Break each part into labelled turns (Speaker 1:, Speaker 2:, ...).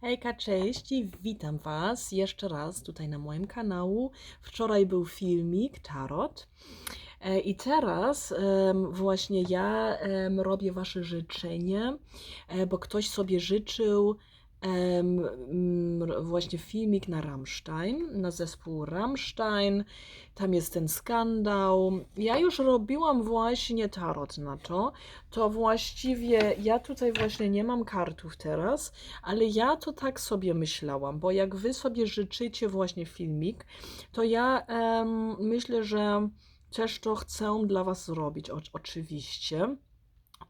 Speaker 1: Hejka, cześć i witam Was jeszcze raz tutaj na moim kanału. Wczoraj był filmik Tarot e, i teraz właśnie ja robię Wasze życzenie, e, bo ktoś sobie życzył właśnie filmik na Rammstein, na zespół Rammstein. Tam jest ten skandał. Ja już robiłam właśnie tarot na to. To właściwie ja tutaj właśnie nie mam kartów teraz, ale ja to tak sobie myślałam, bo jak wy sobie życzycie właśnie filmik, to ja myślę, że też to chcę dla was zrobić, o, oczywiście.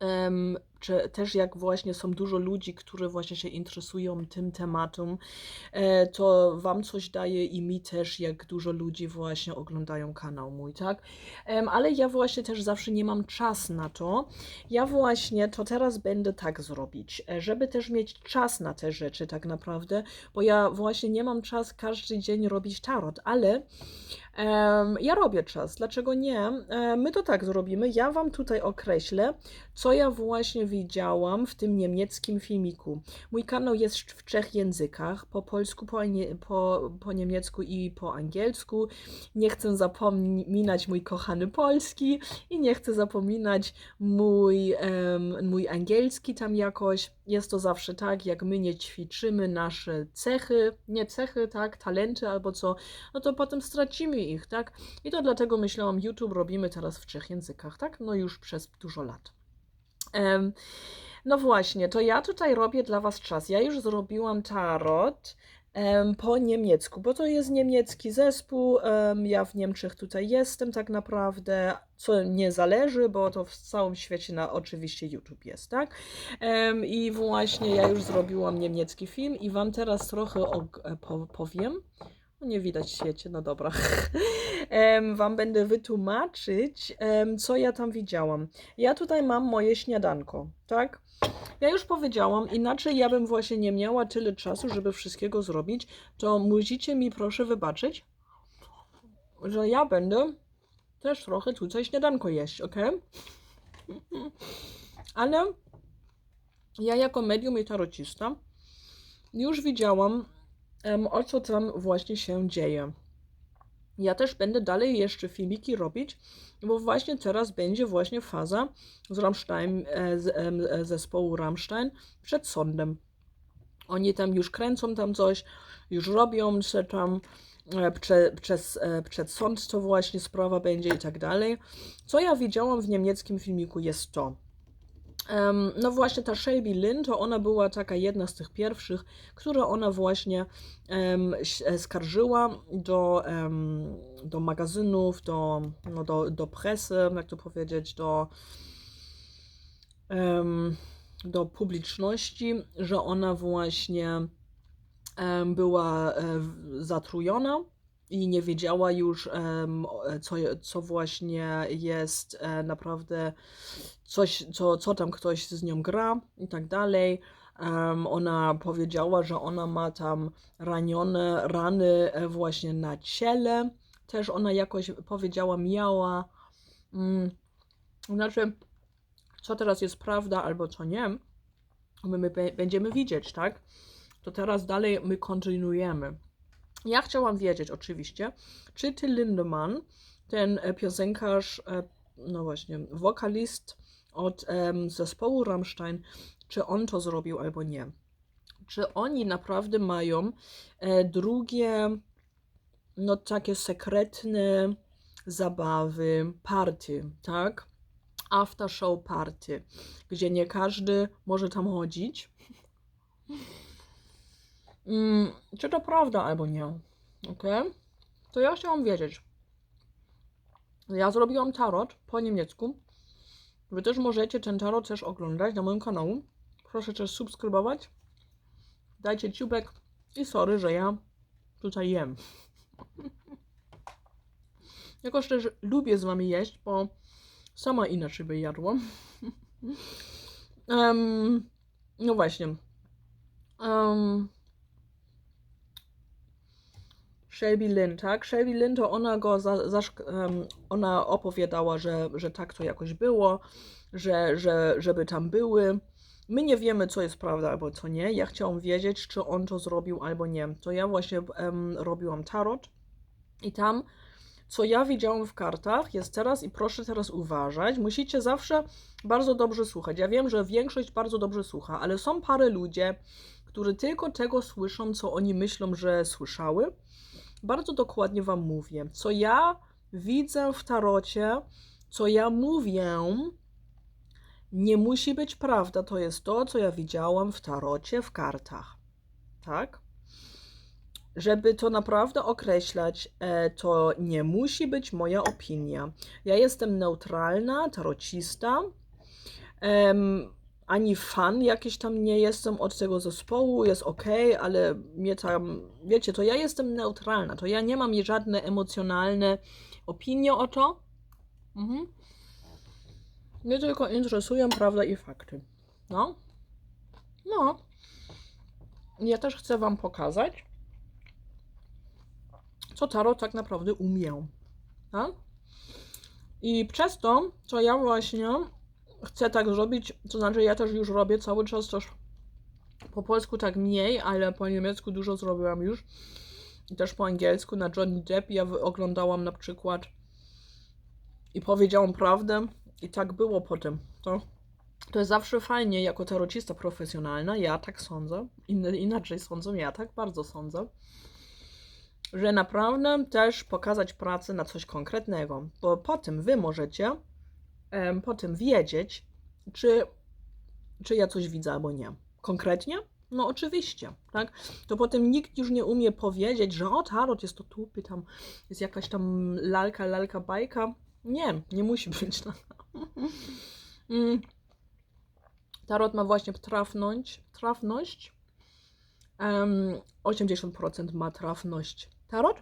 Speaker 1: Em, czy też jak właśnie są dużo ludzi, którzy właśnie się interesują tym tematem, e, to wam coś daje i mi też, jak dużo ludzi właśnie oglądają kanał mój, tak? Ale ja właśnie też zawsze nie mam czas na to. Ja właśnie to teraz będę tak zrobić, e, żeby też mieć czas na te rzeczy tak naprawdę, bo ja właśnie nie mam czas każdy dzień robić tarot, ale Em, ja robię czas, dlaczego nie? E, my to tak zrobimy. Ja Wam tutaj określę, co ja właśnie widziałam w tym niemieckim filmiku. Mój kanał jest w trzech językach: po polsku, po, po, po niemiecku i po angielsku. Nie chcę zapominać mój kochany polski i nie chcę zapominać mój, em, mój angielski tam jakoś. Jest to zawsze tak, jak my nie ćwiczymy nasze cechy, nie cechy, tak, talenty albo co, no to potem stracimy ich, tak? I to dlatego myślałam, YouTube robimy teraz w trzech językach, tak? No już przez dużo lat. No właśnie, to ja tutaj robię dla Was czas. Ja już zrobiłam tarot po niemiecku, bo to jest niemiecki zespół. ja w Niemczech tutaj jestem tak naprawdę, co nie zależy, bo to w całym świecie na oczywiście YouTube jest, tak? I właśnie ja już zrobiłam niemiecki film i Wam teraz trochę po, powiem. No nie widać świecie, no dobra. Wam będę wytłumaczyć, co ja tam widziałam. Ja tutaj mam moje śniadanko, tak? Ja już powiedziałam, inaczej ja bym właśnie nie miała tyle czasu, żeby wszystkiego zrobić, to musicie mi proszę wybaczyć, że ja będę też trochę tutaj śniadanko jeść, ok? Ale ja jako medium i tarocista już widziałam, o co tam właśnie się dzieje. Ja też będę dalej jeszcze filmiki robić, bo właśnie teraz będzie właśnie faza z Rammstein, e, z, em, e, zespołu Rammstein przed sądem. Oni tam już kręcą tam coś, już robią się tam e, prze, przez, e, przed sąd to właśnie sprawa będzie i tak dalej. Co ja widziałam w niemieckim filmiku jest to. No właśnie ta Shelby Lynn, to ona była taka jedna z tych pierwszych, które ona właśnie e, skarżyła do, em, do magazynów, do, no do, do presy, jak to powiedzieć, do, em, do publiczności, że ona właśnie em, była w- zatrujona i nie wiedziała już, e, co, co właśnie jest e, naprawdę coś, co, co tam ktoś z nią gra i tak dalej. Ona powiedziała, że ona ma tam ranione rany e, właśnie na ciele. Też ona jakoś powiedziała, miała. Mm, znaczy, co teraz jest prawda albo co nie, my, my będziemy widzieć, tak? To teraz dalej my kontynuujemy. Ja chciałam wiedzieć oczywiście, czy ty Lindemann, ten e, piosenkarz, e, no właśnie, wokalist od zespołu Rammstein, czy on to zrobił albo nie. Czy oni naprawdę mają e, drugie, no takie sekretne zabawy, party, tak? After show party, gdzie nie każdy może tam chodzić. Mm, czy to prawda albo nie? Ok? To ja chciałam wiedzieć. Ja zrobiłam tarot po niemiecku. Wy też możecie ten tarot też oglądać na moim kanału. Proszę też subskrybować. Dajcie ciubek. I sorry, że ja tutaj jem. Jakoś też lubię z wami jeść, bo sama inaczej by jadła. Em, no właśnie. Um, Shelby Lynn, tak? Shelby Lynn to ona go za, em, ona opowiadała, że, że tak to jakoś było, że, że żeby tam były My nie wiemy, co jest prawda albo co nie. Ja chciałam wiedzieć, czy on to zrobił albo nie. To ja właśnie em, robiłam tarot i tam, co ja widziałam w kartach, jest teraz i proszę teraz uważać. Musicie zawsze bardzo dobrze słuchać. Ja wiem, że większość bardzo dobrze słucha, ale są parę ludzie, którzy tylko tego słyszą, co oni myślą, że słyszały. Bardzo dokładnie Wam mówię. Co ja widzę w tarocie, co ja mówię, nie musi być prawda. To jest to, co ja widziałam w tarocie, w kartach. Tak? Żeby to naprawdę określać, e, to nie musi być moja opinia. Ja jestem neutralna, tarocista. Ani fan jakiś tam nie jestem od tego zespołu, jest ok, ale mnie tam, wiecie, to ja jestem neutralna, to ja nie mam żadne emocjonalne opinie o to. Mhm. Mnie tylko interesują prawda i fakty. No. No. Ja też chcę Wam pokazać, co Tarot tak naprawdę umie. Tak? I przez to, co ja właśnie chcę tak zrobić, to znaczy ja też już robię cały czas też po polsku tak mniej, ale po niemiecku dużo zrobiłam już. I też po angielsku na Johnny Depp ja oglądałam na przykład i powiedziałam prawdę i tak było potem. To, to jest zawsze fajnie jako tarocista profesjonalna, ja tak sądzę, inny, inaczej sądzą, ja tak bardzo sądzę, że naprawdę też pokazać pracę na coś konkretnego, bo potem wy możecie em, potem wiedzieć, czy, czy ja coś widzę albo nie. Konkretnie? No oczywiście, tak? To potem nikt już nie umie powiedzieć, że o, tarot jest to tupy, tam jest jakaś tam lalka, lalka, bajka. Nie, nie musi być. Mm. Tarot ma właśnie trafność, trafność. Em, 80% ma trafność tarot.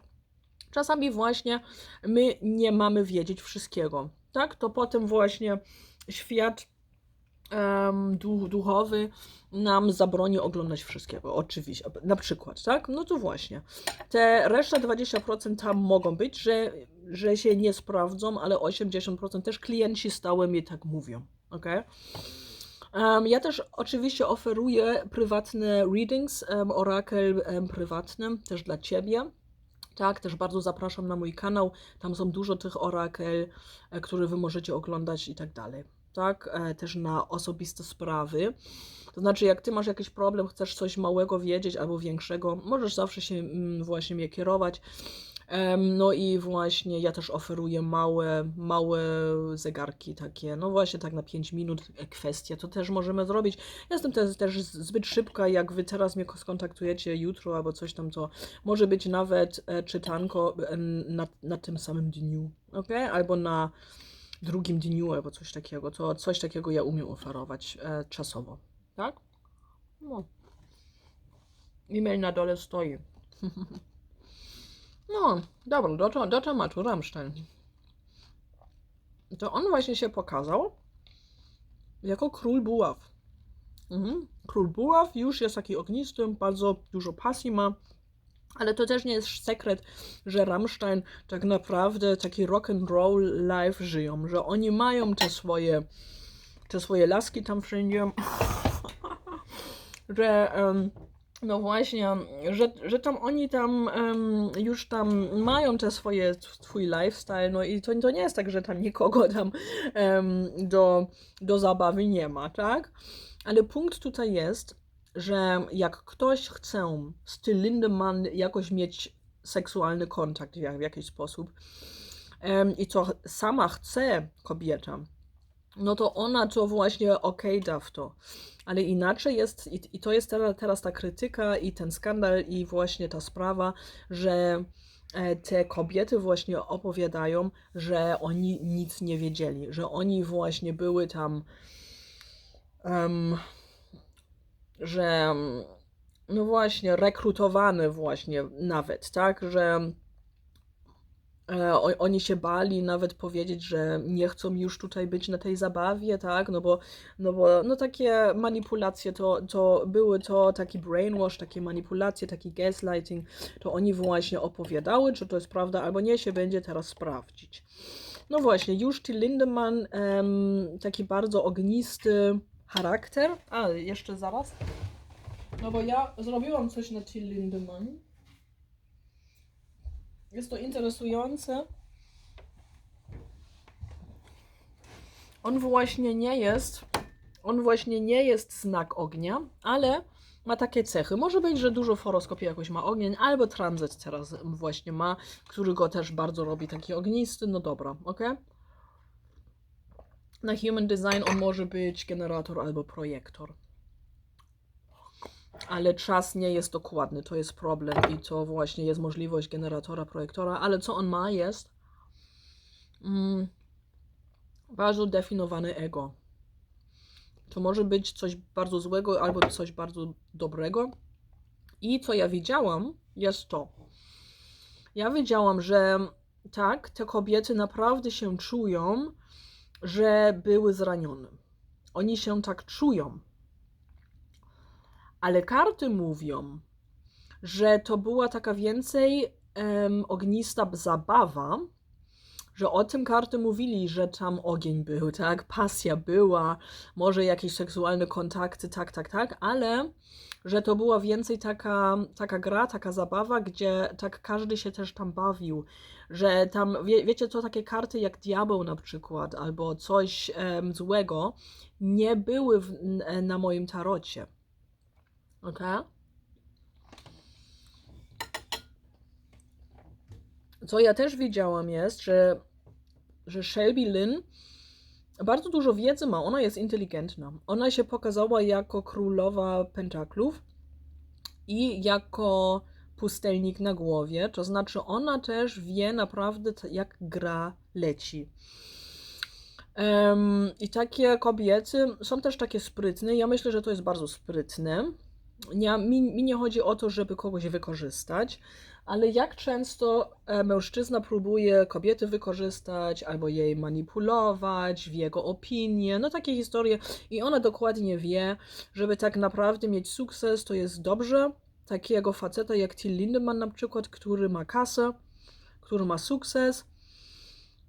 Speaker 1: Czasami właśnie my nie mamy wiedzieć wszystkiego, tak? To potem właśnie świat em, duch, duchowy nam zabroni oglądać wszystkiego, oczywiście, na przykład, tak? No to właśnie. Te reszta 20% tam mogą być, że, że się nie sprawdzą, ale 80% też klienci stałe mi tak mówią, ok? Em, ja też oczywiście oferuję prywatne readings, um, orakel em, prywatne, też dla Ciebie. Tak, też bardzo zapraszam na mój kanał. Tam są dużo tych orakel, e, które wy możecie oglądać i tak dalej. Tak, e, też na osobiste sprawy. To znaczy, jak ty masz jakiś problem, chcesz coś małego wiedzieć albo większego, możesz zawsze się mm, właśnie mnie kierować. No i właśnie ja też oferuję małe, małe zegarki takie, no właśnie tak na 5 minut e, kwestie, to też możemy zrobić. Jestem też, też zbyt szybka, jak wy teraz mnie skontaktujecie jutro albo coś tam, to może być nawet e, czytanko na, na tym samym dniu, ok? Albo na drugim dniu albo coś takiego, to coś takiego ja umiem oferować e, czasowo, tak? No. E-mail na dole stoi. No, dobra, do, do tematu Rammstein. To on właśnie się pokazał jako król buław. Mhm. Król buław już jest taki ognisty, bardzo dużo pasji ma, ale to też nie jest sekret, że Rammstein tak naprawdę taki rock and roll life żyją, że oni mają te swoje, te swoje laski tam wszędzie, że em, no właśnie, że, że tam oni tam em, już tam mają te swoje, swój lifestyle, no i to, to nie jest tak, że tam nikogo tam em, do, do zabawy nie ma, tak? Ale punkt tutaj jest, że jak ktoś chce z Till Lindemann jakoś mieć seksualny kontakt w, w jakiś sposób em, i co sama chce kobieta, no to ona to właśnie okej da w to. Ale inaczej jest, i, i to jest teraz, teraz ta krytyka i ten skandal i właśnie ta sprawa, że e, te kobiety właśnie opowiadają, że oni nic nie wiedzieli, że oni właśnie były tam, em, że no właśnie rekrutowane właśnie nawet, tak, że o- Oni się bali nawet powiedzieć, że nie chcą już tutaj być na tej zabawie, tak? No bo, no bo no takie manipulacje to, to były to taki brainwash, takie manipulacje, taki gaslighting, to oni właśnie opowiadały, czy to jest prawda albo nie, się będzie teraz sprawdzić. No właśnie, już Till Lindemann, em, taki bardzo ognisty, charakter. A, jeszcze zaraz. No bo ja zrobiłam coś na Till Lindemann. Jest to interesujące. On właśnie nie jest, on właśnie nie jest znak ognia, ale ma takie cechy. Może być, że dużo w horoskopie jakoś ma ogień, albo tranzyt teraz właśnie ma, który go też bardzo robi taki ognisty. No dobra, ok? Na Human Design on może być generator albo projektor. Ale czas nie jest dokładny, to jest problem i to właśnie jest możliwość generatora, projektora, ale co on ma jest mm, bardzo definiowane ego. To może być coś bardzo złego albo coś bardzo dobrego. I co ja widziałam, jest to. Ja wiedziałam, że tak, te kobiety naprawdę się czują, że były zranione. Oni się tak czują. Ale karty mówią, że to była taka więcej em, ognista zabawa, że o tym karty mówili, że tam ogień był, tak, pasja była, może jakieś seksualne kontakty, tak, tak, tak, ale że to była więcej taka, taka gra, taka zabawa, gdzie tak każdy się też tam bawił, że tam, wie, wiecie, to takie karty jak diabeł na przykład, albo coś em, złego, nie były w, na moim tarocie. Ok? Co ja też widziałam jest, że, że Shelby Lynn bardzo dużo wiedzy ma. Ona jest inteligentna. Ona się pokazała jako królowa pentaklów i jako pustelnik na głowie. To znaczy, ona też wie naprawdę, jak gra leci. Em, I takie kobiety są też takie sprytne. Ja myślę, że to jest bardzo sprytne. Nie, mi, mi nie chodzi o to, żeby kogoś wykorzystać, ale jak często e, mężczyzna próbuje kobiety wykorzystać albo jej manipulować w jego opinię, no takie historie. I ona dokładnie wie, żeby tak naprawdę mieć sukces, to jest dobrze. Takiego faceta jak Till Lindemann na przykład, który ma kasę, który ma sukces,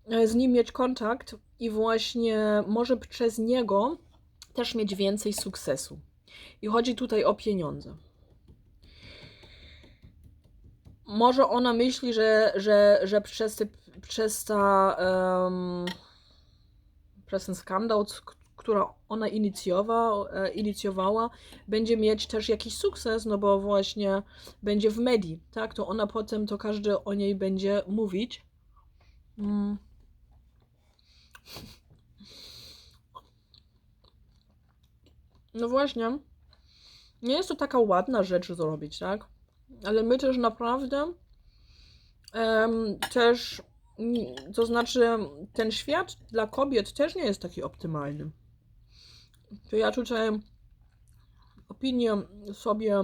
Speaker 1: e, z nim mieć kontakt i właśnie może przez niego też mieć więcej sukcesu. I chodzi tutaj o pieniądze. Może ona myśli, że, że, że przez, te, przez, ta, em, przez ten skandal, która ona inicjowa, e, inicjowała, będzie mieć też jakiś sukces, no bo właśnie będzie w medii, tak? To ona potem, to każdy o niej będzie mówić. Mm. No właśnie. Nie jest to taka ładna rzecz zrobić, tak? Ale my też naprawdę też, to znaczy ten świat dla kobiet też nie jest taki optymalny. To ja tutaj opinię sobie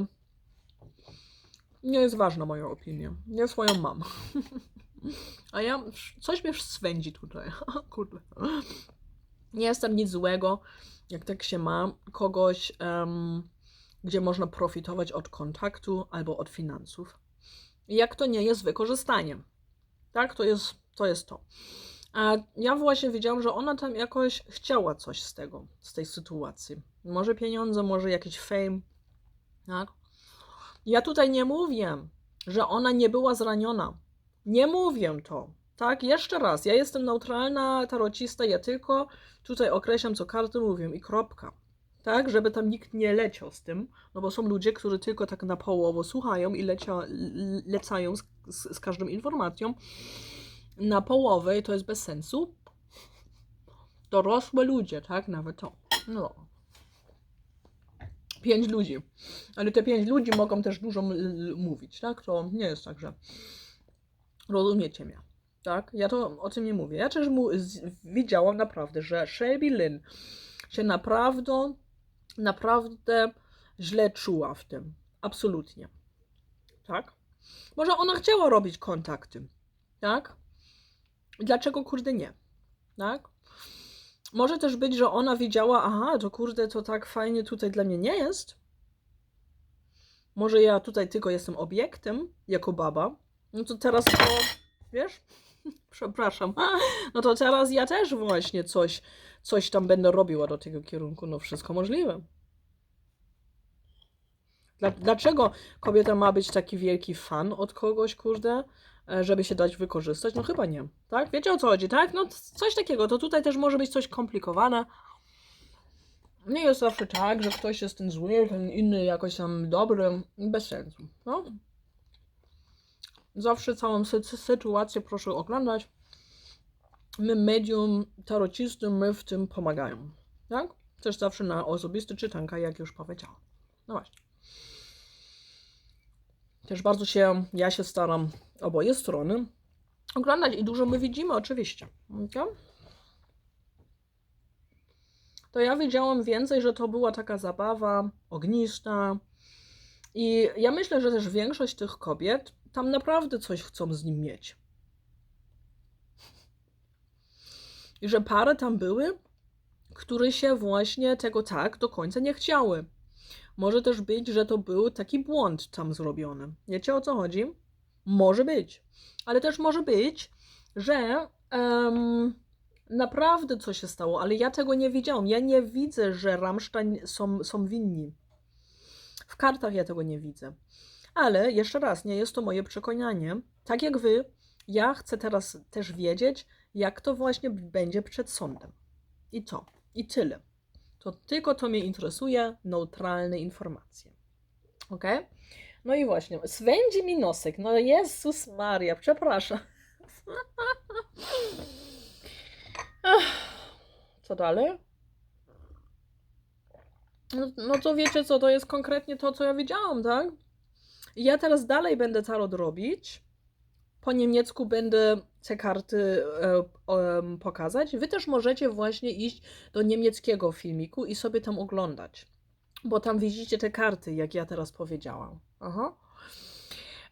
Speaker 1: nie jest ważna moja opinia. Ja swoją mam. A ja coś mnie swędzi tutaj. Kurde. Nie jest tam nic złego, jak tak się ma kogoś, em, gdzie można profitować od kontaktu albo od finansów. Jak to nie jest wykorzystaniem. Tak, to jest to. Jest to. A ja właśnie wiedziałam, że ona tam jakoś chciała coś z tego, z tej sytuacji. Może pieniądze, może jakiś fame. Tak? Ja tutaj nie mówię, że ona nie była zraniona. Nie mówię to. Tak, jeszcze raz, ja jestem neutralna tarocista, ja tylko tutaj określam, co karty mówią i kropka. Tak, żeby tam nikt nie leciał z tym, no bo są ludzie, którzy tylko tak na połowę słuchają i lecia, lecają z, z, z każdą informacją na połowę i to jest bez sensu. Dorosłe ludzie, tak, nawet to. No. Pięć ludzi. Ale te pięć ludzi mogą też dużo mówić, tak? To nie jest tak, że rozumiecie mnie. Tak? Ja to o tym nie mówię. Ja też mu widziałam naprawdę, że Shelby Lynn się naprawdę, naprawdę źle czuła w tym. Absolutnie. Tak? Może ona chciała robić kontakty. Tak? Dlaczego kurde nie? Tak? Może też być, że ona widziała, aha, to kurde, to tak fajnie tutaj dla mnie nie jest. Może ja tutaj tylko jestem obiektem, jako baba. No to teraz to, wiesz? Przepraszam. No to teraz ja też właśnie coś, coś tam będę robiła do tego kierunku. No wszystko możliwe. Dla, dlaczego kobieta ma być taki wielki fan od kogoś, kurde, e, żeby się dać wykorzystać? No chyba nie, tak? Wiecie o co chodzi, tak? No coś takiego, to tutaj też może być coś komplikowane. Nie jest zawsze tak, że ktoś jest ten zły, ten inny jakoś tam dobry, bez sensu, no. Zawsze całą sy sytuację proszę oglądać. My medium tarocisty, my w tym pomagają, tak? Też zawsze na osobiste czytanka, jak już powiedziałam. No właśnie. Też bardzo się, ja się staram oboje strony oglądać i dużo my widzimy oczywiście. Okay? To ja wiedziałam więcej, że to była taka zabawa ognista i ja myślę, że też większość tych kobiet tam naprawdę coś chcą z nim mieć. I że pary tam były, które się właśnie tego tak do końca nie chciały. Może też być, że to był taki błąd tam zrobiony. Wiecie o co chodzi? Może być. Ale też może być, że em, naprawdę coś się stało, ale ja tego nie widziałam. Ja nie widzę, że Rammstein są, są winni. W kartach ja tego nie widzę. Ale jeszcze raz, nie jest to moje przekonanie. Tak jak wy, ja chcę teraz też wiedzieć, jak to właśnie będzie przed sądem. I co? I tyle. To tylko to mnie interesuje, neutralne informacje. Ok? No i właśnie, swędzi mi nosek. No Jezus Maria, przepraszam. Co dalej? No, no to wiecie co, to jest konkretnie to, co ja wiedziałam, tak? Ja teraz dalej będę tarot robić. Po niemiecku będę te karty e, em, pokazać. Wy też możecie właśnie iść do niemieckiego filmiku i sobie tam oglądać. Bo tam widzicie te karty, jak ja teraz powiedziałam. Aha.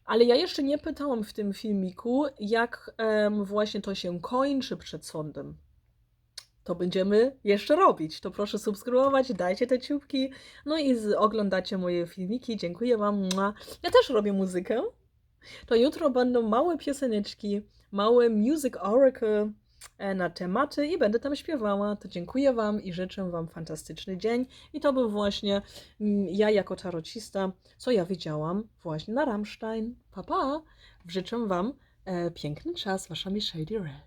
Speaker 1: Ale ja jeszcze nie pytałam w tym filmiku, jak właśnie to się kończy przed sądem. To będziemy jeszcze robić. To proszę subskrybować, dajcie te ciupki. No i oglądacie moje filmiki. Dziękuję Wam. Ja też robię muzykę. To jutro będą małe pioseneczki, małe music oracle e, na tematy i będę tam śpiewała. To dziękuję Wam i życzę Wam fantastyczny dzień. I to był właśnie mm, ja jako tarocista, co ja widziałam właśnie na Rammstein. Pa, pa! Życzę Wam e, piękny czas, Wasza Michelle Direl.